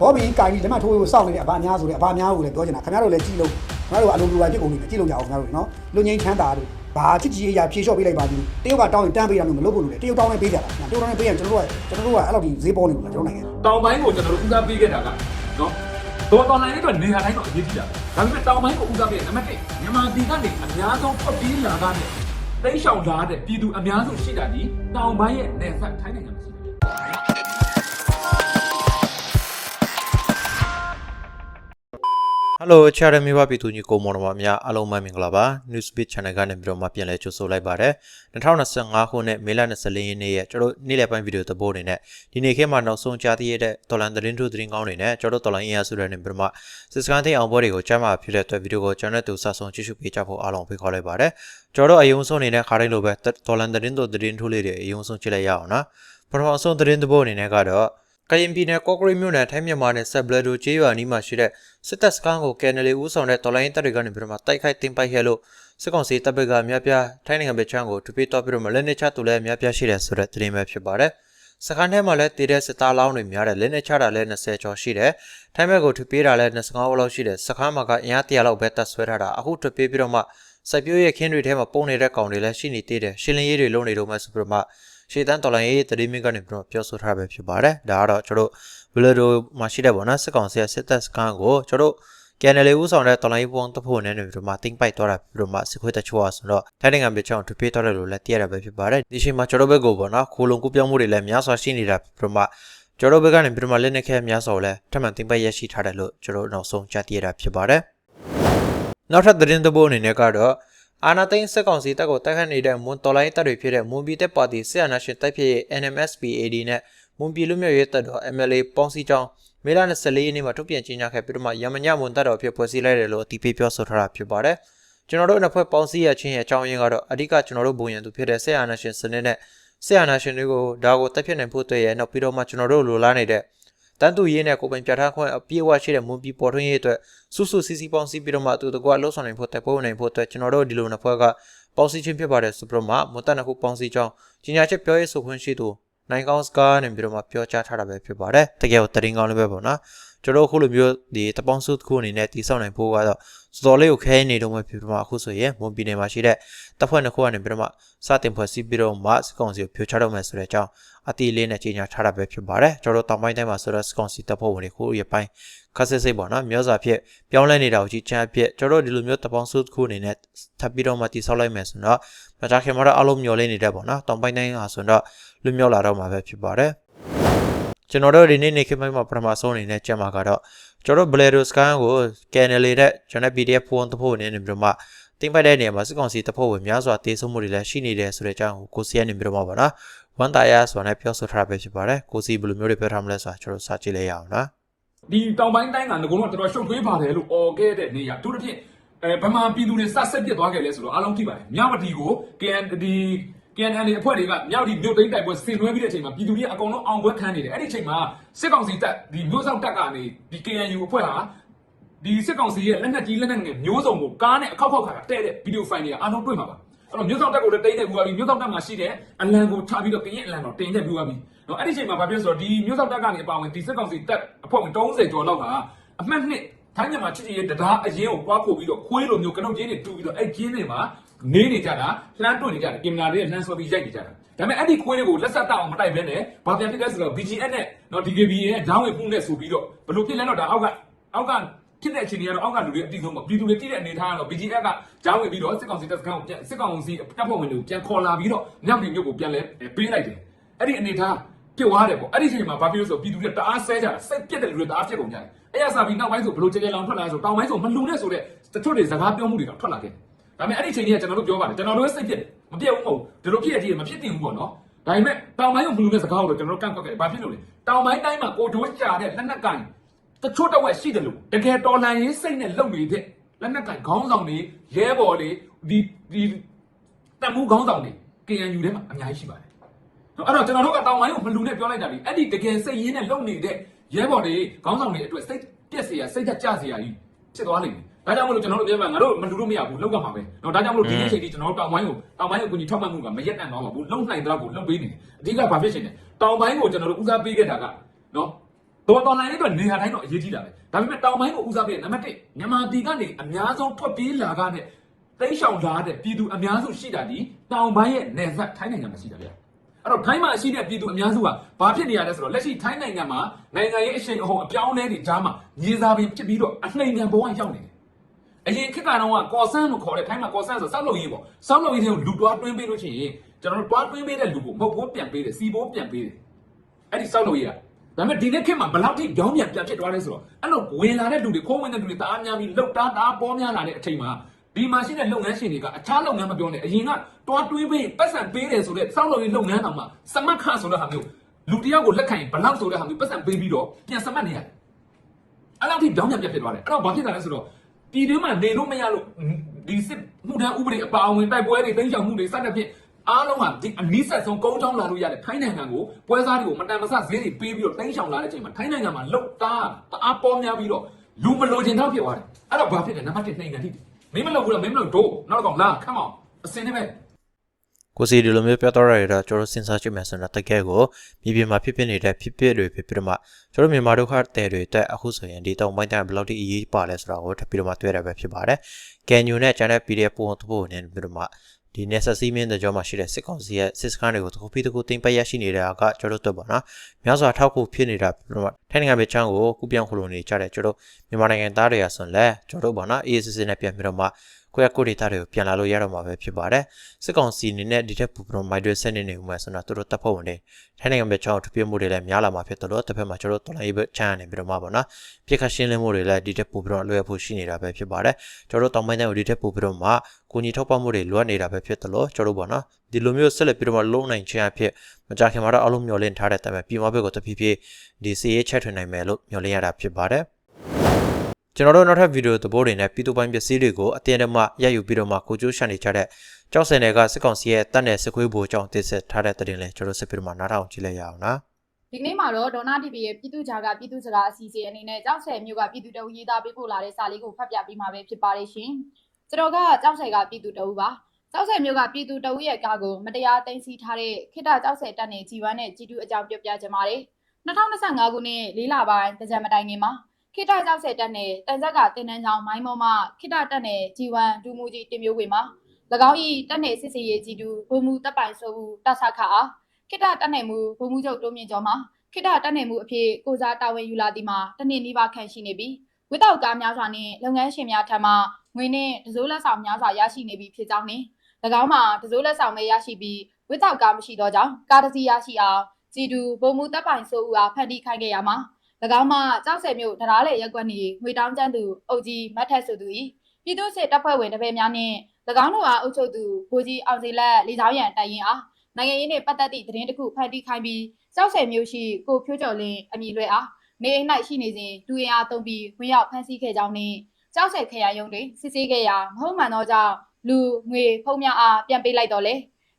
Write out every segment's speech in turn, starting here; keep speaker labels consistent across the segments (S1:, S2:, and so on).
S1: ဘောဘီကာကြီးလက်မထိုးဖို့စောင့်နေတဲ့အဘာများဆိုတဲ့အဘာများကိုလည်းပြောချင်တာခင်ဗျားတို့လည်းကြည့်လို့ခင်ဗျားတို့ကအလိုလိုပါဖြစ်ကုန်ပြီကြည့်လို့ကြအောင်ခင်ဗျားတို့နော်လူငိမ့်ချမ်းသာတို့ဘာချစ်ကြည်အရာဖြေလျှော့ပေးလိုက်ပါဘူးတရုတ်ကတောင်းရင်တန်းပေးတာမျိုးမလုပ်ဘူးလို့လေတရုတ်တောင်းနေပေးကြတာတရုတ်တောင်းနေပေးရင်ကျွန်တော်တို့ကကျွန်တော်တို့ကအဲ့လောက်ဒီဈေးပေါ်နေဘူးလားကျွန်တော်နိုင်ငံ
S2: တောင်ပိုင်းကိုကျွန်တော်တို့ဦးစားပေးခဲ့တာကနော်တော့တော်လိုင်းလေးတော့နေရာတိုင်းတော့အရေးကြီးတာဒါပေမဲ့တောင်ပိုင်းကိုဦးစားပေးနံပါတ်1မြန်မာပြည်ကနေအများဆုံးထွက်ပြေးလာတာနဲ့တိတ်ရှောင်လာတဲ့ပြည်သူအများဆုံးရှိတာဒီတောင်ပိုင်းရဲ့နယ်စပ်ထိုင်းနိုင်ငံမှာရှိတယ်
S3: ဟယ်လိုချာရမီဝပြည်သူညီကိုမောင်နှမများအားလုံးပဲမင်္ဂလာပါ Newsbeat Channel ကနေပြီးတော့မှပြန်လည်ကြိုဆိုလိုက်ပါတယ်2025ခုနှစ်မေလ24ရက်နေ့ရဲ့ကျွန်တော်တို့နေ့လည်ပိုင်းဗီဒီယိုသဘောအနေနဲ့ဒီနေ့ခေတ်မှာနောက်ဆုံးကြားသိရတဲ့ဒေါ်လာသတင်းထုတ်သတင်းကောင်းတွေနဲ့ကျွန်တော်တို့ဒေါ်လာအင်အားစုတွေနဲ့ပြီးတော့မှစစ်စကန်သိအောင်ပွဲတွေကိုကြားမှာဖြစ်တဲ့အတွက်ဗီဒီယိုကိုကျွန်တော်တို့စဆုံးကြည့်ရှုပေးကြဖို့အားလုံးဖိတ်ခေါ်လိုက်ပါတယ်ကျွန်တော်တို့အယုံဆုံးနေတဲ့ခါတိုင်းလိုပဲဒေါ်လာသတင်းတို့သတင်းထုတ်လေးတွေအယုံဆုံးကြည့်လိုက်ရအောင်နော်ပထမဆုံးသတင်းသဘောအနေနဲ့ကတော့ ကရင်ပြည်နယ်ကော့ကရိတ်မြို့နယ်ထိုင်းမြန်မာနယ်ဆက်ဘလက်ဒိုကျေးရွာနီးမှာရှိတဲ့စစ်တပ်စခန်းကိုကယ်နယ်လီဦးဆောင်တဲ့တော်လိုင်းတပ်တွေကနေပြီးတော့မှတိုက်ခိုက်တင်ပိုက်ခဲ့လို့စစ်ကောင်စီတပ်ဘက်ကအများပြားထိုင်းနိုင်ငံဘက်ချမ်းကိုတပိတော့ပြီးတော့မလက်နက်ချတူလည်းအများပြားရှိတယ်ဆိုတဲ့သတင်းပဲဖြစ်ပါတယ်။စခန်းထဲမှာလည်းတည်တဲ့စစ်သားလောင်းတွေများတယ်လက်နက်ချတာလည်း20ကျော်ရှိတယ်။ထိုင်းဘက်ကိုထပ်ပြေးတာလည်း25ဝလောက်ရှိတယ်။စခန်းမှာကအင်အား100လောက်ပဲတပ်ဆွဲထားတာအခုထပ်ပြေးပြီးတော့မှစိုက်ပျိုးရဲ့ခင်းတွေထဲမှာပုံနေတဲ့ကောင်တွေလည်းရှိနေသေးတယ်။ရှင်းလင်းရေးတွေလုပ်နေတော့မှဆိုပြီးတော့မှ ရှေ့တန်းတော်လိုင်းရေးတတိမင်းကနေပြီးတော့ပြောဆိုထားပဲဖြစ်ပါတယ်။ဒါကတော့ကျွန်တော်တို့ဘလဒိုမှာရှိတဲ့ပေါ့နော်စစ်ကောင်စီရဲ့စစ်တပ်စခန်းကိုကျွန်တော်တို့ကန်နယ်လေးဦးဆောင်တဲ့တော်လိုင်းပုံတဖို့နဲ့နေပြီးတော့မှတင်းပိုက်သွားတာပြီးတော့မှစစ်ခွေးတချို့อ่ะဆိုတော့ထိုင်းနိုင်ငံပြည်ချောင်းထပြေးသွားတယ်လို့လည်းသိရတာပဲဖြစ်ပါတယ်ဒီချိန်မှာကျွန်တော်ဘက်ကိုပေါ့နော်ခိုးလုံကူပြောင်းမှုတွေလည်းများစွာရှိနေတာပြီးတော့မှကျွန်တော်ဘက်ကနေပြီးတော့မှလက်နက်ခဲများစွာလည်းထပ်မံတင်းပိုက်ရရှိထားတယ်လို့ကျွန်တော်နောက်ဆုံးကြားသိရတာဖြစ်ပါတယ်နောက်ထပ်သတင်းသဘောအနေနဲ့ကတော့ အာနာသိန်းစစ်ကောင်စီတပ်ကိုတိုက်ခတ်နေတဲ့မွန်တော်လိုင်းတပ်တွေဖြစ်တဲ့မွန်ပြည်တပ်ပါတီဆီယနာရှင်တိုက်ဖြစ်ရဲ့ NMSPAD နဲ့မွန်ပြည်လူမျိုးရေးတပ်တော် MLA ပေါင်းစည်းကြောင်းမေလ24ရက်နေ့မှာထုတ်ပြန်ကြေညာခဲ့ပြီးတော့မှရမညမွန်တပ်တော်ဖြစ်ဖွဲ့စည်းလိုက်တယ်လို့အတည်ပြုပြောဆိုထားတာဖြစ်ပါတယ်။ကျွန်တော်တို့နှစ်ဖွဲ့ပေါင်းစည်းရခြင်းရဲ့အကြောင်းရင်းကတော့အဓိကကျွန်တော်တို့ဘုံရန်သူဖြစ်တဲ့ဆီယနာရှင်စနစ်နဲ့ဆီယနာရှင်တွေကိုဒါကိုတက်ဖြစ်နိုင်ဖို့အတွက်ရဲ့နောက်ပြီးတော့မှကျွန်တော်တို့လိုလားနေတဲ့ တန်တူရေးနဲ့ကိုပိုင်ပြဋ္ဌာန်းခွင့်အပြည့်အဝရှိတဲ့မွန်ပြည်ပေါ်ထွန်းရေးအတွက်စုစုစည်းစည်းပေါင်းစည်းပြီးတော့မှအတူတကွလှုပ်ဆောင်နိုင်ဖို့တိုက်ပွဲဝင်နိုင်ဖို့အတွက်ကျွန်တော်တို့ဒီလိုနှစ်ဖွဲ့ကပေါင်းစည်းခြင်းဖြစ်ပါတယ်ဆိုပြီးတော့မှမွန်တပ်နှစ်ခုပေါင်းစည်းကြောင်းကြီးညာချက်ပြောရေးဆိုခွင့်ရှိသူနိုင်ကောင်းစကားနဲ့ပြီးတော့မှပြောကြားထားတာပဲဖြစ်ပါတယ်တကယ်ကိုတရင်ကောင်းလေးပဲပေါ့နော် ကျွန်တော်အခုလိုမျိုးဒီတပေါင်းစုတစ်ခုအနေနဲ့တည်ဆောက်နိုင်ဖို့ကတော့စော်လေးကိုခဲနေတော့မှဖြစ်ပြီးတော့မှအခုဆိုရင်မွန်ပြည်နယ်မှာရှိတဲ့တပ်ဖွဲ့နှစ်ခုကနေပြီးတော့မှစတင်ဖွဲ့စည်းပြီးတော့မှစကောင်စီကိုဖြိုချတော့မယ်ဆိုတဲ့အကြောင်းအတီလေးနဲ့ကြီးညာထားတာပဲဖြစ်ပါတယ်ကျွန်တော်တောင်ပိုင်းတိုင်းမှာဆိုတော့စကောင်စီတပ်ဖွဲ့ဝင်တွေခုရပိုင်းခက်စစ်စစ်ပေါ့နော်မျိုးစာဖြစ်ပြောင်းလဲနေတာကိုကြီးချမ်းဖြစ်ကျွန်တော်ဒီလိုမျိုးတပေါင်းစုတစ်ခုအနေနဲ့ထပ်ပြီးတော့မှတည်ဆောက်လိုက်မယ်ဆိုတော့မကြခင်မှာတော့အလုံးမျောလေးနေတဲ့ပေါ့နော်တောင်ပိုင်းတိုင်းဟာဆိုတော့လွမြောက်လာတော့မှာပဲဖြစ်ပါတယ် ကျွန်တော်တို့ဒီနေ့နေ့ခေတ်ပိုင်းမှာပထမဆုံးအနေနဲ့ကြက်မှာကတော့ကျွန်တော်တို့ Blero Scan ကို Canal လေးတဲ့ကျွန်တော် PDF ဖုန်းတစ်ဖို့အနေနဲ့ပြီးတော့မှတင်ပိုက်တဲ့နေရာမှာစစ်ကောင်စီတပ်ဖွဲ့ဝင်များစွာတေးဆုံးမှုတွေလည်းရှိနေတယ်ဆိုတဲ့အကြောင်းကိုကိုစီကနေပြီးတော့မှပါနော်ဝန်တာယာဆိုတာနဲ့ပြောဆိုထားတာပဲဖြစ်ပါတယ်ကိုစီဘယ်လိုမျိုးတွေပြောထားမလဲဆိုတာကျွန်တော်စကြည့်လိုက်ရအောင်နော်
S2: ဒီတောင်ပိုင်းတိုင်းကငကုံတော့တော်တော်ရှုပ်ထွေးပါတယ်လို့អော်ခဲ့တဲ့နေရသူတို့ဖြင့်အဲဗမာပြည်သူတွေစဆက်ပြစ်သွားခဲ့လဲဆိုတော့အားလုံးကြည့်ပါတယ်မြဝတီကို KN ဒီ KNN တွေအဖွဲ့တွေကမြဝတီမြို့သိမ်းတိုက်ပွဲဆင်နွှဲပြီးတဲ့အချိန်မှာပြည်သူတွေကအကုန်လုံးအောင်ပွဲခံနေတယ်အဲ့ဒီအချိန်မှာစစ်ကောင်စီတပ်ဒီမြို့ဆောင်တပ်ကနေဒီ KNU အဖွဲ့ဟာဒီစစ်ကောင်စီရဲ့လက်နက်ကြီးလက်နက်ငယ်မျိုးစုံကိုကားနဲ့အခောက်ခောက်ခါတဲ့တဲ့ဗီဒီယိုဖိုင်တွေကအားလုံးတွေ့မှာပါအဲ့တော့မြို့ဆောင်တပ်ကိုလည်းတိတ်နေပြီးသွားပြီမြို့ဆောင်တပ်မှာရှိတဲ့အလံကိုထားပြီးတော့ကရင်အလံတော့တင်ချက်ပြီးသွားပြီနော်အဲ့ဒီအချိန်မှာဘာဖြစ်ဆိုတော့ဒီမြို့ဆောင်တပ်ကနေအပါဝင်ဒီစစ်ကောင်စီတပ်အဖွဲ့ဝင်30ကျော်လောက်ကအမှတ်နှစ် ထိုင်းမြန်မာချစ်ချစ်ရဲ့တရားအရင်ကိုပွားခိုပြီးတော့ခွေးလိုမျိုးကနုတ်ချင်းတွေတူပြီးတော့အဲ့ကျင်းတွေမှာနေနေကြတာလှမ်းတွနေကြတယ်ကင်မရာတွေလှမ်းဆွဲပြီးရိုက်နေကြတာဒါပေမဲ့အဲ့ဒီခွေးတွေကိုလက်ဆက်တောက်အောင်မတိုက်ဘဲနဲ့ဘာပြန်ဖြစ်လဲဆိုတော့ BGN နဲ့နော် DKB ရဲ့ဂျောင်းဝင်မှုနဲ့ဆိုပြီးတော့ဘလို့ဖြစ်လဲတော့ဒါအောက်ကအောက်ကဖြစ်တဲ့အချိန်တွေကတော့အောက်ကလူတွေအတိဆုံးပေါ့ပြည်သူတွေတိတဲ့အနေထားကတော့ BGN ကဂျောင်းဝင်ပြီးတော့စစ်ကောင်စီတပ်စခန်းကိုပြန်စစ်ကောင်စီတပ်ဖွဲ့ဝင်တွေကိုပြန်ခေါ်လာပြီးတော့မြောက်ပြည်မြို့ကိုပြန်လဲပေးလိုက်တယ်အဲ့ဒီအနေထား ပြုတ်သွားတယ်ပေါ့အဲ့ဒီအချိန်မှာဘာဖြစ်လို့ဆိုပြည်သူတွေတအားဆဲကြတာစိတ်ပြက်တဲ့လူတွေတအားပြက်ကုန်ကြတယ်အဲ့ရစာပြီးနောက်ပိုင်းဆိုဘလို့ကြဲကြဲလောင်ထွက်လာဆိုတောင်ပိုင်းဆိုမလူနဲ့ဆိုတဲ့တချို့တွေစကားပြောမှုတွေတော့ထွက်လာခဲ့ဒါပေမဲ့အဲ့ဒီအချိန်ကြီးကကျွန်တော်တို့ပြောပါတယ်ကျွန်တော်တို့စိတ်ပြက်တယ်မပြက်ဘူးမဟုတ်ဒီလိုဖြစ်ရတဲ့မဖြစ်တင်ဘူးပေါ့နော်ဒါပေမဲ့တောင်ပိုင်းကိုမလူနဲ့စကားကိုတော့ကျွန်တော်တို့ကန့်ကွက်ခဲ့ဘာဖြစ်လို့လဲတောင်ပိုင်းတိုင်းမှာကိုတိုးကြာတဲ့လက်နက်ကင်တချို့တော့ဝက်ရှိတယ်လို့တကယ်တော်လှန်ရေးစိတ်နဲ့လုပ်နေတဲ့လက်နက်ကင်ခေါင်းဆောင်တွေရဲဘော်တွေဒီဒီတမှုခေါင်းဆောင်တွေ KNU ထဲမှာအများကြီးရှိပါတယ် နော်အဲ့တော့ကျွန်တော်တို့ကတောင်ပိုင်းကိုမလူနဲ့ပြောလိုက်တာဒီအဲ့ဒီတကယ်စိတ်ရင်းနဲ့လုပ်နေတဲ့ရဲဘော်တွေခေါင်းဆောင်တွေအတွက်စိတ်ပြက်เสียစိတ်သက်ကြเสียကြီးဖြစ်သွားလိမ့်မယ်ဒါကြောင့်မလို့ကျွန်တော်တို့ပြောမှာငါတို့မလူလို့မရဘူးလောက်ကမှာပဲเนาะဒါကြောင့်မလို့ဒီနေ့ချိန်ထိကျွန်တော်တို့တောင်ပိုင်းကိုတောင်ပိုင်းကိုကူညီထောက်ပံ့မှုကမရက်တန့်တော့ပါဘူးလုံနိုင်တော့ကိုလုံပေးနေတယ်အဓိကဘာဖြစ်ရှင်လဲတောင်ပိုင်းကိုကျွန်တော်တို့ဦးစားပေးခဲ့တာကเนาะ တော်တော်လိုင်းလေးတော့နေရာတိုင်းတော့အရေးကြီးတာပဲဒါပေမဲ့တောင်ပိုင်းကိုဦးစားပေးနံပါတ်1မြန်မာပြည်ကနေအများဆုံးထွက်ပြေးလာကတဲ့တိတ်ဆောင်လာတဲ့ပြည်သူအများစုရှိတာဒီတောင်ပိုင်းရဲ့နယ်စပ်ထိုင်းနိုင်ငံမှာရှိတာဗျ အဲ့တော့ထိုင်းမှာရှိတဲ့ပြည်သူအများစုကဘာဖြစ်နေရလဲဆိုတော့လက်ရှိထိုင်းနိုင်ငံမှာနိုင်ငံရေးအရှိန်အဟုန်အပြောင်းအလဲတွေကြားမှာညီစားပင်ဖြစ်ပြီးတော့အနှိမ်ငံဘဝရောက်နေတယ်အရင်ခေတ်ကတော့ကကော်ဆန်းလို့ခေါ်တဲ့ထိုင်းမှာကော်ဆန်းဆိုစောက်လို့ရေးပေါ့စောက်လို့ရေးတဲ့လူတွားတွင်းပေးလို့ရှိရင်ကျွန်တော်တို့တွားတွင်းပေးတဲ့လူကိုမဟုတ်ဘူးပြန်ပေးတယ်စီဘိုးပြန်ပေးတယ်အဲ့ဒီစောက်လို့ရဒါပေမဲ့ဒီနေ့ခေတ်မှာဘယ်လောက်ထိကြောင်းပြန်ပြန်ဖြစ်သွားလဲဆိုတော့အဲ့လိုဝင်လာတဲ့လူတွေခိုးဝင်တဲ့လူတွေတအားများပြီးလောက်တားတအားပေါ်များလာတဲ့အချိန်မှာ ဒီမှာရှိတဲ့လုပ်ငန်းရှင်တွေကအခြားလုပ်ငန်းမပြောနဲ့အရင်ကတွားတွေးပေးပတ်စံပေးတယ်ဆိုတဲ့စောက်လို့ရလုပ်ငန်းတော်မှာစမတ်ခဆိုတဲ့ဟာမျိုးလူတစ်ယောက်ကိုလက်ခံရင်ဘယ်လောက်ဆိုတဲ့ဟာမျိုးပတ်စံပေးပြီးတော့ပြန်စမတ်နေရတယ်အဲ့လောက်ထိကြောင်းပြန်ပြန်ဖြစ်သွားတယ်အဲ့တော့ဘာဖြစ်တာလဲဆိုတော့ပြည်တွင်းမှာနေလို့မရလို့ဒီစစ်မှုထမ်းဥပဒေအပါအဝင်တိုက်ပွဲတွေတင်းချောင်မှုတွေစတဲ့ဖြင့်အားလုံးကဒီအနည်းဆက်ဆုံးကုန်းချောင်းလာလို့ရတယ်ထိုင်းနိုင်ငံကိုပွဲစားတွေကိုမတန်မဆဈေးတွေပေးပြီးတော့တိုင်းချောင်လာတဲ့အချိန်မှာထိုင်းနိုင်ငံမှာလုတ်တာတအားပေါ်များပြီးတော့လူမလိုချင်တော့ဖြစ်သွားတယ်အဲ့တော့ဘာဖြစ်လဲနံပါတ်1နိုင်ငံထိ မင်းမလုပ်ဘူးလားမင်းမလုပ်တော့နောက်တော့ကောင်လာခမ်းအောင်အစင်းနဲ့ပဲ
S3: ကိုစီဒီလိုမျိုးပြောတော့ရတာကျွန်တော်စဉ်းစားကြည့်မယ်ဆိုတော့တကယ်ကိုမြေပြင်မှာဖြစ်ဖြစ်နေတဲ့ဖြစ်ဖြစ်တွေဖြစ်ပြီးတော့မှကျွန်တော်မြန်မာဒုက္ခတဲ့တွေတက်အခုဆိုရင်ဒီတောင်ပိုင်းတိုင်းဘယ်လောက်ထိအရေးပါလဲဆိုတာကိုထပ်ပြီးတော့မှတွေ့ရပဲဖြစ်ပါတယ်။ကန်ညူနဲ့ကျန်တဲ့ PDF ပုံသဘောနဲ့ပြီးတော့မှ ဒီ necessary မင်းတဲ့ကြောမှာရှိတဲ့စစ်ကောင်စီရဲ့စစ်စခန်းတွေကိုတစ်ခုပြီးတစ်ခုတင်ပတ်ရရှိနေတာကကျွန်တော်တို့တော့ပါနော်။များစွာထောက်ခုဖြစ်နေတာပြီးတော့မှထိုင်းနိုင်ငံပဲချမ်းကိုကုပြောင်းခလိုနေကြတဲ့ကျွန်တော်မြန်မာနိုင်ငံသားတွေရဆိုရင်လည်းကျွန်တော်တို့ပါနော် ASC နဲ့ပြန်ပြီးတော့မှ ကိုယ့်ရဲ့ကိုယ်ဒေတာတွေကိုပြန်လာလို့ရတော့မှာပဲဖြစ်ပါတယ်။စစ်ကောင်စီအနေနဲ့ဒီထက်ပိုပြီးတော့ migrate ဆက်နေနေဦးမယ်ဆိုတော့သူတို့တပ်ဖွဲ့ဝင်တွေထိုင်းနိုင်ငံပဲချောင်းထပြမှုတွေလည်းများလာမှာဖြစ်တယ်လို့တစ်ဖက်မှာကျွန်တော်တို့တော်လိုင်းရေးချမ်းနေပြီးတော့မှပေါ့နော်။ပြစ်ခတ်ရှင်းလင်းမှုတွေလည်းဒီထက်ပိုပြီးတော့လွယ်ဖို့ရှိနေတာပဲဖြစ်ပါတယ်။ကျွန်တော်တို့တောင်ပိုင်းတိုင်းကိုဒီထက်ပိုပြီးတော့မှကိုကြီးထောက်ပံ့မှုတွေလွတ်နေတာပဲဖြစ်တယ်လို့ကျွန်တော်တို့ပေါ့နော်။ဒီလိုမျိုးဆက်လက်ပြီးတော့မှလုံးနိုင်ခြင်းအဖြစ်မကြခင်မှာတော့အလုံးမျောလင့်ထားတဲ့တိုင်ပဲပြည်မဘက်ကိုတဖြည်းဖြည်းဒီစီရေးချက်ထွင်နိုင်မယ်လို့မျှော်လင့်ရတာဖြစ်ပါတယ်။ ကျွန်တော်တို့နောက်ထပ်ဗီဒီယိုသဘောတွေနဲ့ပြည်သူပိုင်းပစ္စည်းတွေကိုအတင်းအဓမ္မရယူပြီးတော့မှကိုကျိုးရှာနေကြတဲ့ကြောက်စင်တွေကစစ်ကောင်စီရဲ့တပ်နယ်စစ်ခွေးဘူအကြောင်းသိဆက်ထားတဲ့တဲ့တင်လဲကျွန်တော်စစ်ပြီးတော့မှနားထောင်ကြည့်လိုက်ရအောင်နော်
S4: ဒီကနေ့မှာတော့ဒေါ်နာ TV ရဲ့ပြည်သူ့ဂျာကပြည်သူ့စကားအစီအစဉ်အနေနဲ့ကြောက်ဆယ်မျိုးကပြည်သူတအုပ်ရေးသားပေးပို့လာတဲ့စာလေးကိုဖတ်ပြပေးမှာပဲဖြစ်ပါတယ်ရှင်။ကျွန်တော်ကကြောက်ဆယ်ကပြည်သူတအုပ်ပါ။ကြောက်ဆယ်မျိုးကပြည်သူတအုပ်ရဲ့ကားကိုမတရားသိမ်းဆည်းထားတဲ့ခိတ္တကြောက်ဆယ်တပ်နေជីဝမ်းနဲ့ជីတူအကြောင်းပြောပြကြပါမယ်။2025ခုနှစ်လေးလပိုင်းတကြံမတိုင်ခင်မှာ ခိတ္တကြောက်ဆယ်တပ်နဲ့တန်ဆက်ကတင်တန်းချောင်းမိုင်းမောမှခိတ္တတပ်နဲ့ជីဝမ်းဒူမူကြီးတင်မျိုးဝင်မှာ၎င်း၏တပ်နဲ့စစ်စီရေးជីတူဘုံမူတပ်ပိုင်ဆိုဘူးတဆခအားခိတ္တတပ်နယ်မူဘုံမူချုပ်တိုးမြင့်ကျော်မှာခိတ္တတက်နေမှုအဖြစ်ကိုစားတာဝန်ယူလာသည်မှာတနည်းနီးပါးခန့်ရှိနေပြီးဝိတောက်ကားများစွာနှင့်လုပ်ငန်းရှင်များထံမှငွေနှင့်တစိုးလက်ဆောင်များစွာရရှိနေပြီဖြစ်ကြောင်းနှင့်၎င်းမှာတစိုးလက်ဆောင်ပဲရရှိပြီးဝိတောက်ကားမရှိသောကြောင့်ကားတစ်စီးရရှိအောင်ကြည်တူဗုံမှုတပ်ပိုင်ဆိုးဦးအားဖန်တီးခိုင်းခဲ့ရမှာ၎ င်းမှာကြောက်ဆယ်မျိုးတရားလေရက်ကွက်နေငွေတောင်းကျန်းသူအုပ်ကြီးမတ်ထက်ဆိုသူ၏ပြည်သူ့စစ်တပ်ဖွဲ့ဝင်တပည့်များနှင့်၎င်းတို့အားအုပ်ချုပ်သူဗိုလ်ကြီးအောင်စီလက်လေကြောင်းရန်တိုင်ရင်အားနိုင်ငံရေးနှင့်ပတ်သက်သည့်သတင်းတစ်ခုဖန်တီးခိုင်းပြီးကြောက်ဆယ်မျိုးရှိကိုဖြိုးကျော်လင်းအမည်လွဲအားနေအိမ်၌ရှိနေစဉ်လူရင်အားသုံးပြီးဝင်ရောက်ဖမ်းဆီးခဲ့ကြောင်းနှင့်ကြောက်ဆယ်ခရိုင်ရုံးတွင်စစ်ဆေးခဲ့ရာမဟုတ်မှန်သောကြောင့်လူငွေဖုံးများအားပြန်ပေးလိုက်တော့လေ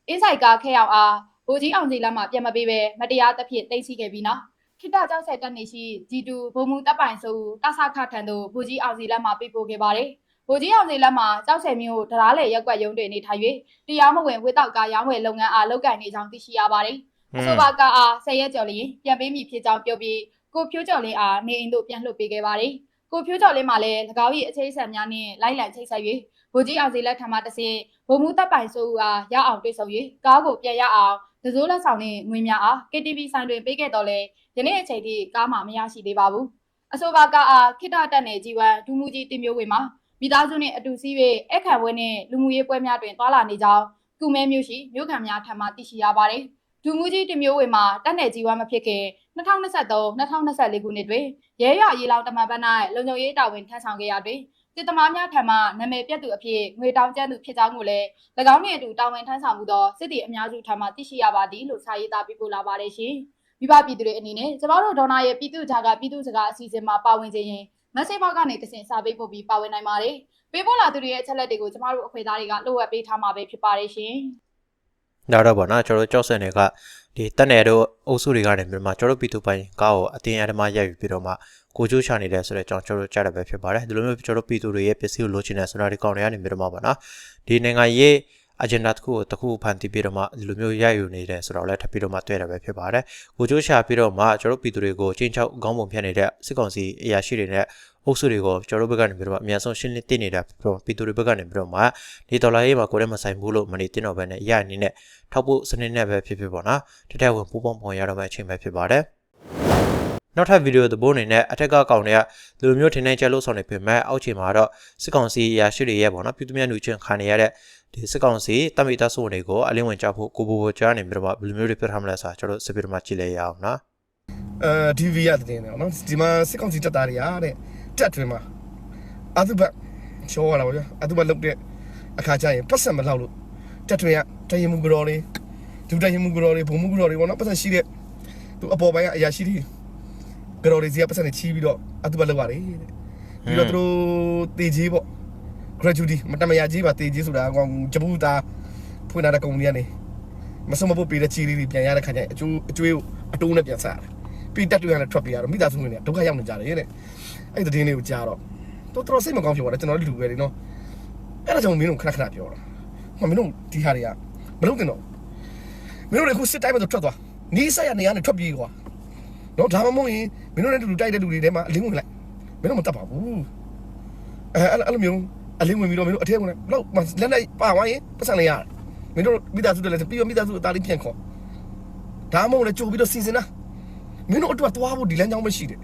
S4: အင်းဆိုင်ကားခဲရောက်အားဗိုလ်ကြီးအောင်စီလမ်းမှပြန်မပေးဘဲမတရားသဖြင့်တိတ်ဆီခဲ့ပြီးနောက် ခိတကြောက်ဆယ်တက်နေရှိ G2 ဘုံမူတပ်ပိုင်ဆိုတဆခထံသို့ဗိုလ်ကြီးအောင်စီလမ်းမှပေးပို့ခဲ့ပါတယ်ဗိုလ်ကြီးအောင်စီလမ်းမှာကြောက်ဆယ်မျိုးတရားလေရက်ွက်ရုံးတွင်နေထိုင်၍တရားမဝင်ဝိတောက်ကားရောင်းဝယ်လုပ်ငန်းအားလုပ်ကိုင်နေကြောင်းသိရှိရပါတယ်။အဆိုပါကအားဆယ်ရက်ကျော်လျင်ပြန်ပေးမိဖြစ်ကြောင်းပြောပြီးကိုဖြိုးကျော်လင်းအားနေအိမ်သို့ပြန်လှုပ်ပေးခဲ့ပါတယ်။ကိုဖြိုးကျော်လင်းမှလည်း၎င်း၏အခြေအဆက်များနှင့်လိုက်လံချိတ်ဆက်၍ဗိုလ်ကြီးအောင်စီလက်ထံမှတဆင့်ဗိုလ်မှူးတပ်ပိုင်ဆိုးဦးအားရအောင်တွေ့ဆုံ၍ကားကိုပြန်ရအောင် ဒဇိုးလက်ဆောင်နှင့်ငွေများအား KTV ဆိုင်တွင်ပေးခဲ့တော်လဲယနေ့အချိန်ထိကားမှမရရှိသေးပါဘူး။အဆိုပါကအားခိတ္တတက်နယ်ကြီးဝမ်ဒူမူကြီးတင်မျိုးဝင်မှာမိသားစုနှင့်အတူစီး၍အခမ်းပွဲနှင့်လူမှုရေးပွဲများတွင်တွာလာနေကြောင်းကုမဲမျိုးရှိမြို့ခံများထံမှသိရှိရပါတယ်။ဒူမူကြီးတမျိုးဝင်မှာတက်နယ်ကြီးဝါမဖြစ်ခင်2023-2024ခုနှစ်တွင်ရဲရရေးလောင်တမန်ပတ်၌လုံခြုံရေးတာဝန်ထမ်းဆောင်ခဲ့ရတွင် စစ်သမားများထံမှနာမည်ပြတ်သူအဖြစ်ငွေတောင်းကျန်းသူဖြစ်ကြောင်းကိုလည်း၎င်းနှင့်အတူတာဝန်ထမ်းဆောင်မှုသောစစ်တီအများစုထံမှသိရှိရပါသည်လို့စာရေးသားပြပို့လာပါတယ်ရှင်။မိဘပြည်သူတွေအနေနဲ့ကျမတို့ဒေါ်နာရဲ့ပြည်သူ့ဂျာကပြည်သူ့စကားအစီအစဉ်မှာပါဝင်ခြင်းရင်မက်ဆေ့ဘောက်ကနေတဆင့်စာပေးပို့ပြီးပါဝင်နိုင်ပါတယ်။ပေးပို့လာသူတွေရဲ့အချက်လက်တွေကိုကျမတို့အခွေသားတွေကလိုအပ်ပေးထားမှာပဲဖြစ်ပါတယ်ရှင်။
S3: နောက်တော့ဗောနော်ကျွန်တော်တို့ကြောက်စင်တွေကဒီတက်နယ်တို့အုပ်စုတွေကနေပြီးတော့မှကျွန်တော်တို့ပြည်သူပိုင်းကားကိုအတင်းအဓမ္မရိုက်ယူပြီးတော့မှ ကိုကျိုးချနေတယ်ဆိုတဲ့အကြောင်းကျွန်တော်တို့ကြားရပဲဖြစ်ပါတယ်ဒီလိုမျိုးကျွန်တော်တို့ပြည်သူတွေရဲ့ပစ္စည်းကိုလိုချင်တယ်ဆိုတာဒီကောင်တွေကနေပြီးတော့မှဗောနော်ဒီနိုင်ငံရေး agenda တစ်ခုကိုတစ်ခုဖန်တီးပြီးတော့မှဒီလိုမျိုးရယူနေတယ်ဆိုတော့လည်းထပ်ပြီးတော့မှတွေ့ရပဲဖြစ်ပါတယ်ကိုကျိုးရှာပြီးတော့မှကျွန်တော်တို့ပြည်သူတွေကိုချင်းချောက်ခေါင်းပုံဖြတ်နေတဲ့စစ်ကောင်စီအရာရှိတွေနဲ့အုပ်စုတွေကိုကျွန်တော်တို့ဘက်ကနေပြီးတော့မှအများဆုံးရှင်းလင်းသိနေတာပြီးတော့ပြည်သူတွေဘက်ကနေပြီးတော့မှဒီဒေါ်လာရေးမှာကိုယ်ထဲမှာဆိုင်ဘူးလို့မနေတင်တော့ဘဲနဲ့ရအနေနဲ့ထောက်ဖို့စနစ်နဲ့ပဲဖြစ်ဖြစ်ပေါ့နော်တထက်ဝင်ပူပေါင်းပုံရတော့မယ့်အချိန်ပဲဖြစ်ပါတယ် နောက်ထပ်ဗီဒီယိုသဘောအနေနဲ့အထက်ကကောင်တွေကဒီလိုမျိုးထင်နေကြလို့ဆောင်နေပြင်မဲ့အောက်ခြေမှာတော့စစ်ကောင်စီအရာရှိတွေရဲ့ပေါ့နော်ပြည်သူများလူချင်းခံနေရတဲ့ဒီစစ်ကောင်စီတမိသားစုဝင်တွေကိုအလင်းဝင်ကြဖို့ကိုဘိုဘိုကြားနေပြီးတော့မှဘယ်လိုမျိုးတွေပြထားမလဲဆိုတာကျွန်တော်စပီတော့မှကြည့်လိုက်ရအောင်နော်
S5: အဲဒီ VR တဲ့တယ်နော်ဒီမှာစစ်ကောင်စီတပ်သားတွေအားတဲ့တက်တွင်မှာအတုဘချောရတာဗျာအတုဘလုတ်တဲ့အခါကျရင်ပတ်စံမလောက်လို့တက်တွင်ကတရင်မှုကြော်လေးဒုတရင်မှုကြော်လေးဘုံမှုကြော်လေးပေါ့နော်ပတ်စံရှိတဲ့သူအပေါ်ပိုင်းကအရာရှိတွေ ကြော်လေးစီကပတ်စံနဲ့ချီးပြီးတော့အတုဘလောက်ရတယ်တဲ့ပြီးတော့သူတို့တေကြီးပေါ့ gratuity မတမရကြီးပါတေကြီးဆိုတာကောင်ဂျပူတာဖွင့်လာတဲ့ကုမ္ပဏီကနေမဆုံးမဖို့ပေးတဲ့ချီးလေးတွေပြန်ရတဲ့ခါကျရင်အကျိုးအကျွေးကိုအတိုးနဲ့ပြန်ဆက်ရတယ်ပြီးတက်တူရနဲ့ထွက်ပြေးရတော့မိသားစုဝင်တွေဒုက္ခရောက်နေကြတယ်တဲ့အဲ့ဒီတင်းလေးကိုကြားတော့တော်တော်စိတ်မကောင်းဖြစ်သွားတယ်ကျွန်တော်တို့လူပဲလေနော်အဲ့ဒါကြောင့်မင်းတို့ခဏခဏပြောတာဟောမင်းတို့ဒီဟာတွေကမလုပ်တင်တော့မင်းတို့လည်းခုစစ်တိုင်းမှာထွက်သွားနီးဆက်ရနေရနဲ့ထွက်ပြေးကွာ နော်ဒါမှမဟုတ်ရင်မင်းတို့နဲ့တူတူတိုက်တဲ့လူတွေထဲမှာအလင်းဝင်လိုက်မင်းတို့မတတ်ပါဘူးအဲအဲ့လိုမျိုးအလင်းဝင်ပြီးတော့မင်းတို့အထက်ဝင်လိုက်လောက်လက်နဲ့ပါသွားရင်ပတ်စံလေးရတယ်မင်းတို့မိသားစုတွေလည်းပြီးတော့မိသားစုအသားလေးပြန်ခေါ်ဒါမှမဟုတ်လည်းကြိုပြီးတော့စီစဉ်တာမင်းတို့အတွက်သွားဖို့ဒီလမ်းကြောင်းမရှိတယ်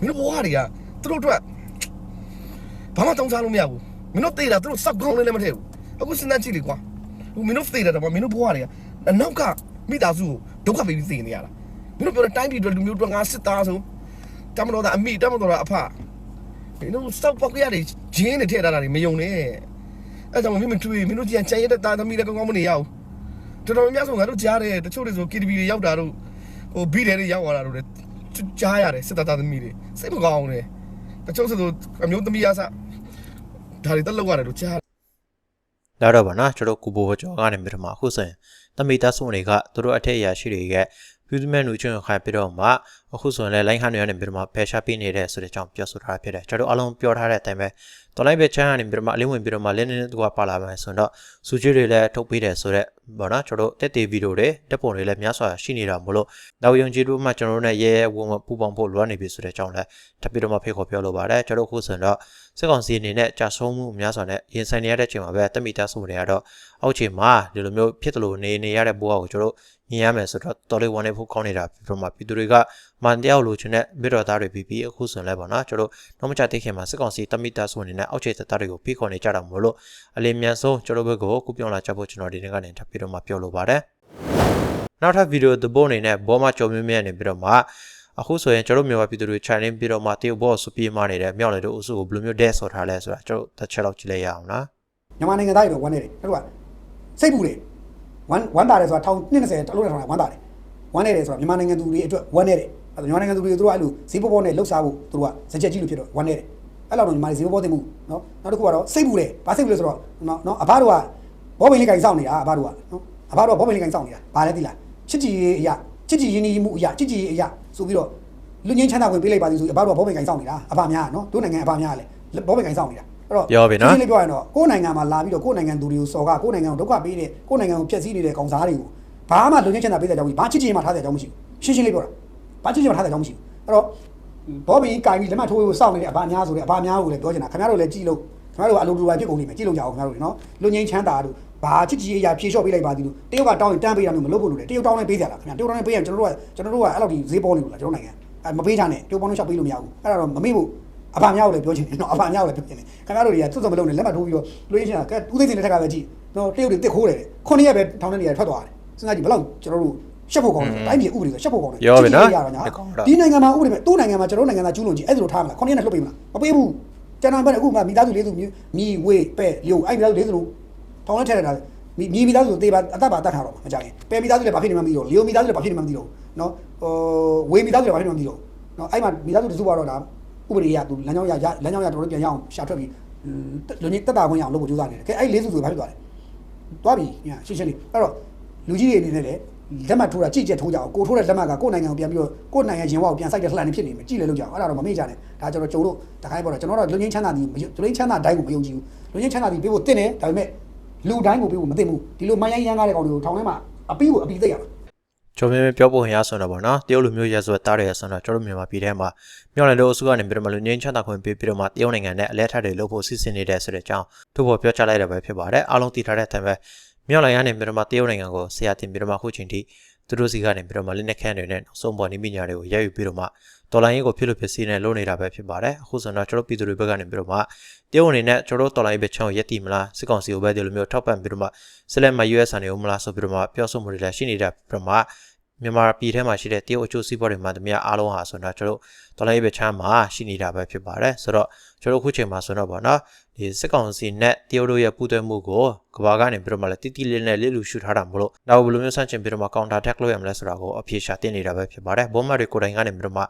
S5: မင်းတို့ဘဝတွေကသူတို့အတွက်ဘာမှတောင်းစားလို့မရဘူးမင်းတို့တေးတာသူတို့စောက်ကောင်းလေးလည်းမထည့်ဘူးအခုစဉ်းစားကြည့်လေကွာဟိုမင်းတို့တေးတာတော့မင်းတို့ဘဝတွေကအနောက်ကမိသားစုကိုဒုက္ခပေးပြီးသိနေရတာ မင်းတို့ပြောတဲ့တိုင်းပြည်အတွက်လူမျိုးအတွက်ငါစစ်သားဆိုတမတော်သားအမိတမတော်သားအဖမင်းတို့စောက်ပေါက်ရတဲ့ဂျင်းတွေထည့်ထားတာတွေမယုံနဲ့အဲ့ကြောင့်မင်းမတွေ့မင်းတို့ကြံချန်ရတဲ့တာသမီးလည်းကောင်းကောင်းမနေရဘူးတော်တော်များများဆိုငါတို့ကြားတယ်တချို့တွေဆို KTV တွေရောက်တာတို့ဟိုဘီတယ်တွေရောက်လာတာတို့လည်းကြားရတယ်စစ်သားသားသမီးတွေစိတ်မကောင်းဘူးလေတချို့ဆိုအမျိုးသမီးအားစဒါတွေတက်လောက်ရတယ်လို့ကြား
S3: လာတော့ပါနော်ကျွန်တော်ကိုဘိုဘကျော်ကနေပြီးတော့မှအခုဆိုရင်တမိသားစုဝင်တွေကသူတို့အထက်အရာရှိတွေရဲ့ ပြည်သူ့မဲ့လူချင်းခိုင်ပြီးတော့မှအခုဆိုရင်လည်း line ဟန်တွေကနေပြီးတော့မှဖယ်ရှားပေးနေတဲ့ဆိုတဲ့အကြောင်းပြောဆိုထားတာဖြစ်တယ်ကျွန်တော်အားလုံးပြောထားတဲ့အတိုင်းပဲတော်လိုက်ပဲချမ်းကနေပြီးတော့မှအလင်းဝင်ပြီးတော့မှလင်းနေတူကပါလာမယ်ဆိုတော့စူကြီးတွေလည်းထုတ်ပေးတယ်ဆိုတော့ဗောနော်ကျွန်တော်တက်တေဗီဒီယိုတွေတက်ပုံတွေလည်းများစွာရှိနေတာမို့လို့နောက်ယုံကြည်တို့မှကျွန်တော်တို့နဲ့ရဲရဲဝုံဝပူပေါင်းဖို့လွှမ်းနေပြီဆိုတဲ့အကြောင်းလည်းထပ်ပြီးတော့မှဖိတ်ခေါ်ပြောလိုပါတယ်ကျွန်တော်အခုဆိုရင်တော့စစ်ကောင်စီအနေနဲ့ကြာဆုံးမှုများစွာနဲ့ရင်ဆိုင်နေရတဲ့အချိန်မှာပဲတက်မီတာစုတွေကတော့အောက်ခြေမှာဒီလိုမျိုးဖြစ်တယ်လို့နေနေရတဲ့ဘဝကိုကျွန်တော် မြင်ရမယ်ဆိုတော့တော်လေးဝမ်းနေဖို့ကောင်းနေတာပြီးတော့မှပြည်သူတွေကမှန်တရားလိုချင်တဲ့မိတော်သားတွေပြီးပြီးအခုဆိုရင်လည်းပေါ့နော်ကျွန်တော်နောက်မချသိခင်မှာစစ်ကောင်စီတက်မီတာစုအနေနဲ့အောက်ခြေတပ်သားတွေကိုဖိခေါ်နေကြတာမို့လို့အလင်းမြန်ဆုံးကျွန်တော်ဘက်ကိုကုပြောင်းလာကြဖို့ကျွန်တော်ဒီနေ့ကနေထပ်ပြီးတော့မှပြောလိုပါတယ်နောက်ထပ်ဗီဒီယိုသဘောအနေနဲ့ဘောမကြော်မြမြနေပြီးတော့မှအခုဆိုရင်ကျွန်တော်မြန်မာပြည်သူတွေ channel ပြီးတော့မှတရုတ်ဘောစူပီမာနေတဲ့မြောက်လေတို့အုပ်စုကိုဘယ်လိုမျိုးဒဲဆော်ထားလဲဆိုတာကျွန်တော်တစ်ချက်လောက်ကြည့်လိုက်ရအောင်နော်
S1: မြန်မာနိုင်ငံသားတွေတော့ဝမ်းနေတယ်အဲ့တော့စိတ်ပူတယ် ဝမ်းဝမ်းတာတယ်ဆိုတာ1020တလို့ထောင်တာဝမ်းတာတယ်ဝမ်းနေတယ်ဆိုတာမြန်မာနိုင်ငံသူတွေအတွက်ဝမ်းနေတယ်အဲ့တော့မြန်မာနိုင်ငံသူတွေတို့ကအဲ့လိုဈေးပေါ်ပေါ်နဲ့လှုပ်ရှားဖို့တို့ကစကြက်ကြီးလို့ဖြစ်တော့ဝမ်းနေတယ်အဲ့လောက်တော့မြန်မာဈေးပေါ်ပေါ်သိမှုနော်နောက်တစ်ခုကတော့စိတ်ပူတယ်ဘာစိတ်ပူလဲဆိုတော့နော်နော်အဘတို့ကဘောပင်လေးကင်စောင့်နေတာအဘတို့ကနော်အဘတို့ကဘောပင်လေးကင်စောင့်နေတာဘာလဲသိလားချစ်ကြည်ရေးအရာချစ်ကြည်ရင်းနှီးမှုအရာချစ်ကြည်ရေးအရာဆိုပြီးတော့လူငင်းချမ်းသာဝင်ပေးလိုက်ပါသည်ဆိုအဘတို့ကဘောပင်ကင်စောင့်နေတာအဘများနော်တို့နိုင်ငံအဘများလည်းဘောပင်ကင်စောင့်နေတာအဲ့ တော့
S3: ပြောပြီနော်
S1: ရှင်းရှင်းလေးပြောရရင်တော့ကိုယ်နိုင်ငံမှာလာပြီးတော့ကိုယ်နိုင်ငံသူတွေကိုစော်ကားကိုယ်နိုင်ငံကိုဒုက္ခပေးတဲ့ကိုယ်နိုင်ငံကိုဖျက်ဆီးနေတဲ့ကောင်စားတွေကိုဘာမှလုံခြုံချင်တာပေးတဲ့ကြောင့်ဘာချစ်ချင်မှထားတဲ့ကြောင့်မရှိဘူးရှင်းရှင်းလေးပြောတာဘာချစ်ချင်မှထားတဲ့ကြောင့်မရှိဘူးအဲ့တော့ဘောဘီကင်ပြီးလက်မထိုးကိုစောင့်နေတဲ့အဘအများဆိုတဲ့အဘအများကိုလည်းပြောချင်တာခင်ဗျားတို့လည်းကြည့်လို့ခင်ဗျားတို့ကအလိုလိုပဲဖြစ်ကုန်နေမယ်ကြည့်လို့ကြအောင်ခင်ဗျားတို့နော်လုံငင်းချမ်းသာတို့ဘာချစ်ကြည်အရာဖြေလျှော့ပေးလိုက်ပါသည်လို့တရုတ်ကတောင်းရင်တန်းပေးတာမျိုးမလုပ်ဘူးလို့လေတရုတ်တောင်းလိုက်ပေးကြတာခင်ဗျာတရုတ်တောင်းလိုက်ပေးရင်ကျွန်တော်တို့ကကျွန်တော်တို့ကအဲ့လောက်ဒီဈေးပေါ်နေလို့လားကျွန်တော်နိုင်ငံအဲမပေးချနဲ့တရုတ်ပေါင်းလို့ရှောက်ပေးလို့မရဘူးအဲ့ဒါတော့မမေ့ဘူး အဖအများကိုလည်းပြောချင်တယ်နော်အဖအများကိုလည်းပြောချင်တယ်ခင်ဗျားတို့တွေကသွတ်သွတ်မလုံးနဲ့လက်မထိုးပြီးတော့လွှဲချင်တာကဲဦးသိန်းတင်တဲ့ထက်ကပဲကြည့်နော်တရုတ်တွေတစ်ခိုးတယ်ခုနှစ်ရက်ပဲထောင်တဲ့နေရာထွက်သွားတယ်စဉ်းစားကြည့်ဘယ်လောက်ကျွန်တော်တို့ရှက်ဖို့ကောင်းတယ်တိုင်းပြည်ဥပဒေဆိုရှက်ဖို့ကောင်းတယ်
S3: ပြောပြီနော်
S1: ကြည့်ရတာညာဒီနိုင်ငံမှာဥပဒေပဲသူ့နိုင်ငံမှာကျွန်တော်နိုင်ငံသားကျူးလွန်ကြည့်အဲ့ဒါလိုထားမလားခုနှစ်ရက်နဲ့လွှတ်ပေးမလားမပေးဘူးကျွန်တော်ဘက်အခုမှမိသားစုလေးစုမြီဝေးပဲလျို့အဲ့မိသားစုလေးစုလုံးထောင်နဲ့ထည့်ရတာမိမိမိသားစုတေးပါအသက်ပါတတ်ထားတော့မကြရင်ပဲမိသားစုလည်းဘာဖြစ်နေမှမသိတော့လျို့မိသားစုလည်းဘာဖြစ်နေမှမသိတော့နော်ဟိုဝေးမိသားစုလည်းဘာဖြစ်နေမှမသိတော့နော်အဲ့မှာမိသားစုတစုကတော့ဒါ ဥပဒေရသူလမ်းကြောင်းရလမ်းကြောင်းရတော်တော်ပြန်ရအောင်ရှာထွက်ပြီးလူကြီးတက်တာခွင့်ရအောင်လုပ်ဖို့ကြိုးစားနေတယ်ကဲအဲ့လေးစုဆိုဘာဖြစ်သွားလဲသွားပြီညာရှင်းရှင်းလေးအဲ့တော့လူကြီးတွေအနေနဲ့လည်းလက်မှတ်ထိုးတာကြည့်ချက်ထိုးကြအောင်ကိုထိုးတဲ့လက်မှတ်ကကိုယ့်နိုင်ငံကိုပြန်ပြီးတော့ကိုယ့်နိုင်ငံရင်ဝါကိုပြန်ဆိုင်တဲ့လှန်နေဖြစ်နေမယ်ကြည့်လေလို့ကြအောင်အဲ့ဒါတော့မမေ့ကြနဲ့ဒါကျွန်တော်ကြုံလို့တခိုင်းပေါ်တော့ကျွန်တော်တော့လူငင်းချမ်းသာဒီလူငင်းချမ်းသာတိုင်းကိုမယုံကြည်ဘူးလူငင်းချမ်းသာဒီပေးဖို့တင်တယ်ဒါပေမဲ့လူတိုင်းကိုပေးဖို့မသိဘူးဒီလိုမယိုင်းရမ်းကားတဲ့ကောင်တွေကိုထောင်ထဲမှာအပီးကိုအပီးသိရမှာ
S3: ကျော်မင်းပြောဖို့ရဆိုတော့ဗောနော်တရုတ်လူမျိုးရဲဆိုတဲ့တားရရဆိုတော့ကျွန်တော်မြန်မာပြည်ထဲမှာမြောက်လန်တို့အစုကနေပြီးတော့မလူငင်းချမ်းသာခွင့်ပေးပြီးတော့မှတရုတ်နိုင်ငံနဲ့အလဲထက်တွေလုပ်ဖို့စီစဉ်နေတဲ့ဆိုတဲ့အကြောင်းသူ့ဘောပြောချလိုက်တာပဲဖြစ်ပါတယ်အားလုံးတည်ထားတဲ့အတိုင်းပဲမြောက်လန်ကနေပြီးတော့မှတရုတ်နိုင်ငံကိုဆရာတင်ပြီးတော့မှအခုချိန်ထိသူတို့စီကနေပြီးတော့မှလက်နက်ခန်းတွေနဲ့နောက်ဆုံးပေါ်နေမိညာတွေကိုရယူပြီးတော့မှ တော်လိုင်းရေးကိုဖြစ်လို့ဖြစ်စီနေလုပ်နေတာပဲဖြစ်ပါတယ်အခုဆိုတော့ကျွန်တော်ပြည်သူတွေဘက်ကနေပြီးတော့မှတရုတ်အနေနဲ့ကျွန်တော်တော်လိုင်းရေးပဲချောင်းရက်တီမလားစစ်ကောင်စီကိုပဲဒီလိုမျိုးထောက်ပံ့ပြီးတော့မှဆက်လက်မ US အနေဦးမလားဆိုပြီးတော့မှပြောဆိုမှုတွေလည်းရှိနေတာပြီးတော့မှမြန်မာပြည်ထဲမှာရှိတဲ့တရုတ်အကျိုးစီးပွားတွေမှာတမန်အားလုံးဟာဆိုတော့ကျွန်တော်တော်လိုင်းရေးချမ်းမှာရှိနေတာပဲဖြစ်ပါတယ်ဆိုတော့ကျွန်တော်အခုချိန်မှာဆိုတော့ဗောနော်ဒီစစ်ကောင်စီနဲ့တရုတ်တို့ရဲ့ပူးတွဲမှုကိုကဘာကနေပြီးတော့မှလည်းတိတိလေးနဲ့လေးလူရှုထားတာမလို့နောက်ဘယ်လိုမျိုးဆန့်ကျင်ပြီးတော့မှ counter attack လုပ်ရမလဲဆိုတာကိုအဖြေရှာတင်နေတာပဲဖြစ်ပါတယ်ဘောမတွေကိုယ်တိုင်ကနေပြီးတော့မှ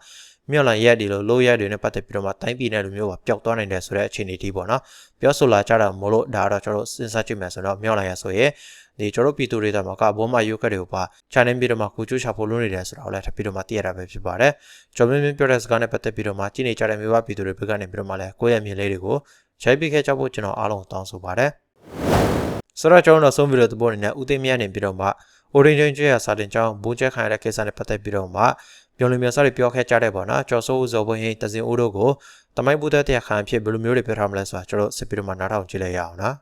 S3: မြောက်လန်ရက်ဒီလိုလိုရက်တွေနဲ့ပတ်သက်ပြီးတော့မှတိုင်းပြည်နဲ့လူမျိုးပါပျောက်သွားနိုင်တယ်ဆိုတဲ့အခြေအနေတီးပေါ့နော်ပြောဆိုလာကြတာမလို့ဒါတော့ကျွန်တော်စဉ်းစားကြည့်မယ်ဆိုတော့မြောက်လန်ရက်ဆိုရင်ဒီကျွန်တော်ပြည်သူတွေတမှာကဘောမယုတ်ကက်တွေကိုပါ channel ပြီးတော့မှကိုကျိုးချဖို့လုပ်နေတယ်ဆိုတာကိုလည်းထပ်ပြီးတော့မှသိရတာပဲဖြစ်ပါတယ်ကျွန်တော်မင်းမင်းပြောတဲ့စကားနဲ့ပတ်သက်ပြီးတော့မှကြည့်နေကြတဲ့မျိုးပါပြည်သူတွေဘက်ကနေပြီးတော့မှလည်းကိုယ့်ရဲ့မြင်လေးတွေကိုချိုက်ပြီးခဲ့ကြဖို့ကျွန်တော်အားလုံးတောင်းဆိုပါတယ်ဆိုတော့ကျွန်တော်တို့ဆုံးဗီဒီယိုသဘောအနေနဲ့ဦးသိမ်းမြတ်နေပြီးတော့မှ Orange Range ရဲ့စာတင်ကြောင်းဘူးချက်ခံရတဲ့ကိစ္စနဲ့ပတ်သက်ပြီးတော့မှ ပြောလို့မျိုးစားတွေပြောခဲ့ကြတဲ့ပေါ့နော်ကျော်စိုးဦးဇော်ဘုန်းဟင်းတစင်ဦးတို့ကိုတမိုင်းဘူးတဲ့တရားခံဖြစ်ဘယ်လိုမျိုးတွေပြောထားမလဲဆိုတာကျွန်တော်စစ်ပြီးတော့မှနားထောင်ကြည့်လိုက်ရအောင်နော်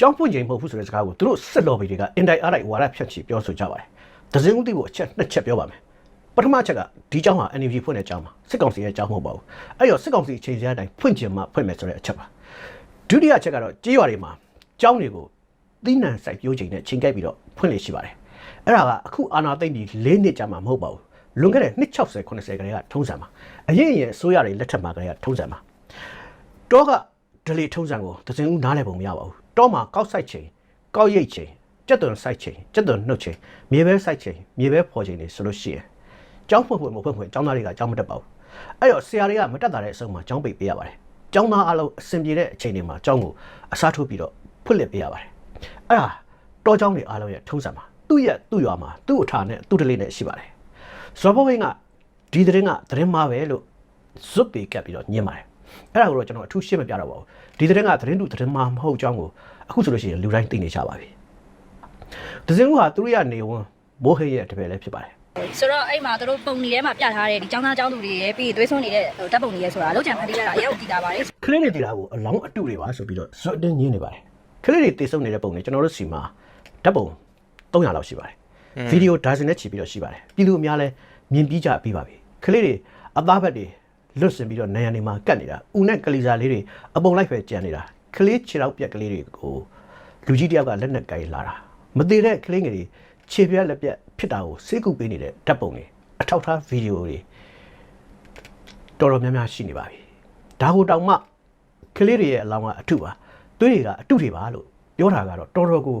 S6: ကြောင်းဖွင့်ချိန်မဟုတ်ဘူးဆိုတဲ့စကားကိုသူတို့စစ်လော်ဘီတွေကအင်တိုက်အားတိုက်ဝါဒဖြန့်ချီပြောဆိုကြပါတယ်။ဒဇင်ဦးတိကိုအချက်နှစ်ချက်ပြောပါမယ်။ပထမချက်ကဒီကြောင်းဟာ NUG ဖွင့်တဲ့ကြောင်းပါစစ်ကောင်စီရဲ့ကြောင်းမဟုတ်ပါဘူး။အဲ့တော့စစ်ကောင်စီအချိန်စဲတိုင်းဖွင့်ချင်မှဖွင့်မယ်ဆိုတဲ့အချက်ပါ။ဒုတိယချက်ကတော့ကြေးရွာတွေမှာကြောင်းတွေကိုသီးနှံစိုက်ပျိုးချိန်နဲ့ချိန်ကိုက်ပြီးတော့ဖွင့်လေရှိပါတယ်။အဲ့ဒါကအခုအာနာသိမ့်ပြီး၄နှစ်ကြာမှမဟုတ်ပါဘူး။ လွန်ခဲ့တဲ့နှစ်60 80ခရေကထုံးစံပါ။အရင်ရင်အစိုးရတွေလက်ထက်မှာကလေးကထုံးစံပါ။တော့ကဒလီထုံးစံကိုဒဇင်ဦးနားလည်ပုံမရပါဘူးတော့မှာကောက်ဆိုင်ချိန်ကောက်ရိတ်ချိန်ကြက်သွန်ဆိုင်ချိန်ကြက်သွန်နှုတ်ချိန်မြေပဲဆိုင်ချိန်မြေပဲဖော်ချိန်တွေဆိုလို့ရှိရင်ကျောင်းဖွင့်ဖွင့်မဖွင့်ဖွင့်ကျောင်းသားတွေကကျောင်းမတက်ပါဘူးအဲ့တော့ဆရာတွေကမတက်တာတဲ့အဆုံးမှာကျောင်းပိတ်ပေးရပါတယ်ကျောင်းသားအလုံးအဆင်ပြေတဲ့အချိန်တွေမှာကျောင်းကိုအစားထိုးပြီးတော့ဖွင့်လှစ်ပေးရပါတယ်အဲ့ဒါတော်ကျောင်းတွေအားလုံးရဲ့ထုံးစံပါသူ့ရဲ့သူ့ရွာမှာသူ့အထာနဲ့သူ့တလေးနဲ့ရှိပါတယ် ဇော်ဘဝင်းကဒီသတင်းကသတင်းမှားပဲလို့ဇွတ်ပေကပ်ပြီးတော့ညင်ပါတယ်အဲ့ဒါကိုတော့ကျွန်တော်အထူးရှင်းမပြတော့ပါဘူးဒီသတင်းကသတင်းတူသတင်းမှားမဟုတ်ကြောင်းကိုအခုဆိုလို့ရှိရင်လူတိုင်းသိနေကြပါပြီဒဇင်ကသူတို့ရနေဝန်မိုးဟဲ့ရဲ့တပည့်လည်းဖြစ်ပါတယ်
S7: ဆိုတော့အဲ့မှာသူတို့ပုံနေထဲမှာပြထားတဲ့ဒီចောင်းသားចောင်းသူတွေရဲ့ပြီးသွေးဆွနေတဲ့ဓာတ်ပုံတွေရဲ့ဆိုတာလောက်ချန်ဖန်တီးရတာအရင်ကတည်တာပါတယ်
S6: ကလေးတွေတည်တာကိုအလောင်းအတုတွေပါဆိုပြီးတော့ဇွတ်တင်းညင်းနေပါတယ်ကလေးတွေတည်ဆုံနေတဲ့ပုံတွေကျွန်တော်တို့စီမှာဓာတ်ပုံ300လောက်ရှိပါတယ် ဗီဒီယိုဒါဇင်နဲ့ချီပြီးတော့ရှိပါတယ်ပြည်သူအများလဲမြင်ပြီးကြပြီးပါပြီကလေးတွေအသားဘက်တွေလွတ်စင်ပြီးတော့နိုင်ရနေမှာကတ်နေတာဦးနဲ့ကလေးစားလေးတွေအပုံလိုက်ပဲကြံနေတာကလေးခြေထောက်ပြက်ကလေးတွေကိုလူကြီးတယောက်ကလက်နဲ့ကိုင်လာတာမသေးတဲ့ကလေးငယ်တွေခြေပြက်လက်ပြက်ဖြစ်တာကိုစေးကုပေးနေတဲ့ဓာတ်ပုံတွေအထောက်ထားဗီဒီယိုတွေတော်တော်များများရှိနေပါပြီဒါကိုတောင်မှကလေးတွေရဲ့အလောင်းကအထုပါသွေးတွေကအထုတွေပါလို့ပြောတာကတော့တော်တော်ကို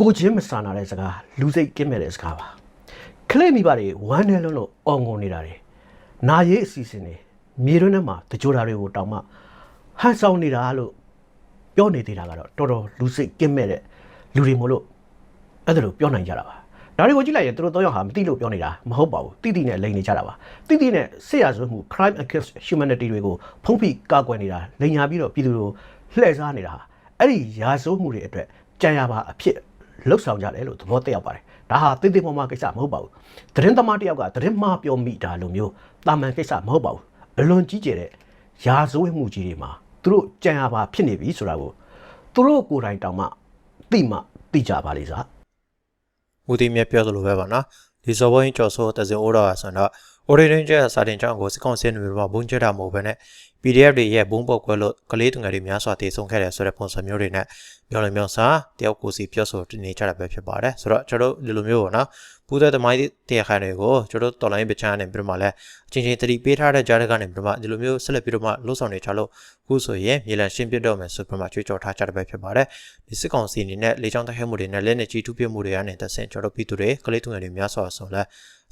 S6: ကိုချင်းမဆန်လာတဲ့စကားလူစိတ်ကင်းမဲ့တဲ့စကားပါကလေးမိဘတွေဝမ်းနေလုံးလို့အော်ငုံနေတာတွေနာရေးအစီအစဉ်တွေမြေတွင်းထဲမှာတကြိုတာတွေကိုတောင်မှဟန်ဆောင်နေတာလို့ပြောနေသေးတာကတော့တော်တော်လူစိတ်ကင်းမဲ့တဲ့လူတွေမို့လို့အဲ့ဒါလိုပြောနိုင်ကြတာပါဒါတွေကိုကြည့်လိုက်ရင်သူတို့သုံးယောက်ဟာမသိလို့ပြောနေတာမဟုတ်ပါဘူးတိတိနဲ့လိန်နေကြတာပါတိတိနဲ့ဆေးရဆွမှု crime against humanity တွေကိုဖုံးဖိကာကွယ်နေတာလိန်ညာပြီးတော့ပြည်သူတွေကိုလှည့်စားနေတာဟာအဲ့ဒီရာဇဝမှုတွေအတွက်ကြံရပါအဖြစ် လှုပ်ဆောင်ကြတယ်လို့သဘောတက်ရောက်ပါတယ်ဒါဟာတိတိပေါ်မှာကိစ္စမဟုတ်ပါဘူးသတင်းသမားတစ်ယောက်ကသတင်းမှားပြောမိတာလိုမျိုးတာမန်ကိစ္စမဟုတ်ပါဘူးအလွန်ကြီးကျယ်တဲ့ရာဇဝမှုကြီးတွေမှာသူတို့ကြံရပါဖြစ်နေပြီဆိုတာကိုသူတို့ကိုယ်တိုင်တောင်မှသိမှသိကြပါလိမ့်စား
S3: ဦးသိမ်းမြတ်ပြောသလိုပဲပါနော်ဒီစော်ဘုန်းကြီးကျော်စိုးတစင်အိုးတော်ဆိုတော့ Orange ရဲ့စာတင်ကြောင်းကိုစစ်ကောင်စီနေပြီးတော့ဘုံကျတာမဟုတ်ဘဲနဲ့ PDF တွေရဲ့ဘုံပုတ်ကွဲလို့ကလေးသူငယ်တွေများစွာတည်ဆုံခဲ့တယ်ဆိုတဲ့ပုံစံမျိုးတွေနဲ့ပြောလို့မျိုးစားတယောက်ကိုစီပြောဆိုနေကြတာပဲဖြစ်ပါတယ်ဆိုတော့ကျွန်တော်တို့ဒီလိုမျိုးပေါ့နော်ပူတဲ့သမိုင်းတရားခံတွေကိုကျွန်တော်တို့တော်လိုင်းပချမ်းနေပြီးတော့မှလည်းအချင်းချင်းတတိပေးထားတဲ့ကြားတဲ့ကနေပြီးတော့မှဒီလိုမျိုးဆက်လက်ပြီးတော့မှလှုပ်ဆောင်နေကြလို့အခုဆိုရင်မြေလံရှင်းပြတော့မယ်ဆိုပြီးတော့မှကြွေးကြော်ထားကြတဲ့ပဲဖြစ်ပါတယ်ဒီစစ်ကောင်စီအနေနဲ့လေကြောင်းတိုက်ခိုက်မှုတွေနဲ့လက်နက်ကြီးထုပစ်မှုတွေကနေတဆင့်ကျွန်တော်တို့ပြည်သူတွေကလေးသူငယ်တွေများစွာဆိုလဲ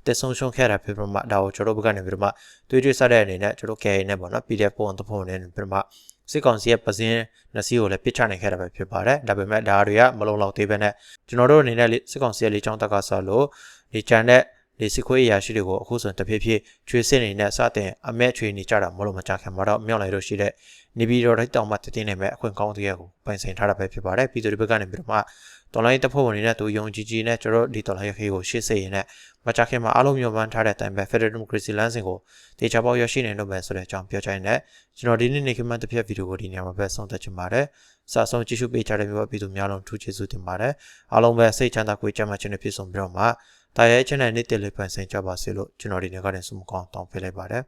S3: အသက်ဆုံးရှုံးခဲ့တာဖြစ်ပြီးမှဒါကိုကျွန်တော်တို့ဘက်ကနေပြီးတော့မှတွေးကြွေးစားတဲ့အနေနဲ့ကျွန်တော် KA နဲ့ပေါ့နော် PDF ပုံတပုံနဲ့ပြီးတော့မှစစ်ကောင်စီရဲ့ပစင်းနှစ်စီးကိုလည်းပစ်ချနိုင်ခဲ့တာပဲဖြစ်ပါတယ်ဒါပေမဲ့ဒါတွေကမလုံလောက်သေးပဲနဲ့ကျွန်တော်တို့အနေနဲ့စစ်ကောင်စီရဲ့လေချောင်းတက်ကဆောက်လို့ဒီချန်တဲ့ဒီစစ်ခွေးအရာရှိတွေကိုအခုဆိုတဖြည်းဖြည်းချွေစစ်နေနဲ့စတင်အမဲချွေနေကြတာမလို့မကြခင်မှာတော့မြောက်လိုက်လို့ရှိတဲ့ နေပြည်တော်တိုင်းတောင်မှတည်နေမဲ့အခွင့်ကောင်းတရားကိုပိုင်ဆိုင်ထားတာပဲဖြစ်ပါတယ်ပြည်သူတွေဘက်ကနေပြီးတော့မှတော်လိုင်းတပ်ဖွဲ့ဝင်တွေနဲ့သူယုံကြည်ကြည်နဲ့ကျွန်တော်ဒီတော်လိုင်းခေကိုရှေ့စေရင်နဲ့မကြခင်မှာအားလုံးမျိုးပန်းထားတဲ့အတိုင်းပဲ Federal Democracy လမ်းစဉ်ကိုတေချာပေါက်ရရှိနေလို့ပဲဆိုတဲ့အကြောင်းပြောချင်တဲ့ကျွန်တော်ဒီနေ့နေ့ခင်းမှတစ်ဖြတ်ဗီဒီယိုကိုဒီနေရာမှာပဲဆုံးသက်ချင်ပါတယ်စာဆုံးကြည့်ရှုပေးကြတဲ့မျိုးပြည်သူများလုံးထူးကျေးဇူးတင်ပါတယ်အားလုံးပဲစိတ်ချမ်းသာကိုယ်ကျန်းမာခြင်းနဲ့ပြည့်စုံပြီးတော့မှတာရဲချင်းနဲ့နေ့တည်လေးပန်ဆင်ကြပါစေလို့ကျွန်တော်ဒီနေ့ကနေဆုမကောင်းတောင်းပေးလိုက်ပါတယ်